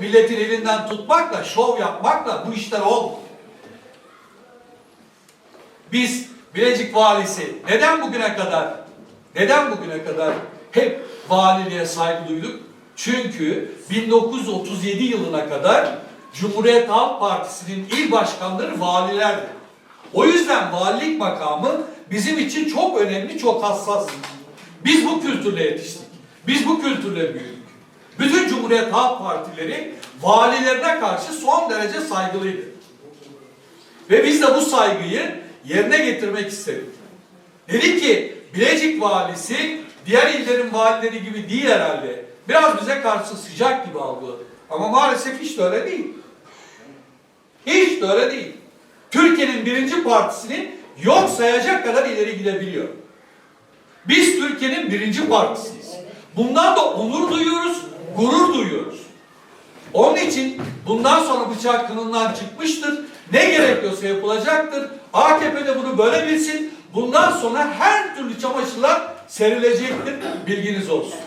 milletin elinden tutmakla, şov yapmakla bu işler olmuyor. Biz Bilecik valisi neden bugüne kadar neden bugüne kadar hep valiliğe saygı duyduk? Çünkü 1937 yılına kadar Cumhuriyet Halk Partisi'nin il başkanları valilerdi. O yüzden valilik makamı bizim için çok önemli, çok hassas. Biz bu kültürle yetiştik. Biz bu kültürle büyüdük. Bütün Cumhuriyet Halk Partileri valilerine karşı son derece saygılıydı. Ve biz de bu saygıyı yerine getirmek istedik. Dedik ki Bilecik valisi diğer illerin valileri gibi değil herhalde. Biraz bize karşı sıcak gibi algıladı. Ama maalesef hiç de öyle değil. Hiç de öyle değil. Türkiye'nin birinci partisini yok sayacak kadar ileri gidebiliyor. Biz Türkiye'nin birinci partisiyiz. Bundan da onur duyuyoruz, gurur duyuyoruz. Onun için bundan sonra bıçak kınından çıkmıştır. Ne gerekiyorsa yapılacaktır. AKP de bunu böyle bilsin. Bundan sonra her türlü çamaşırlar serilecektir. Bilginiz olsun.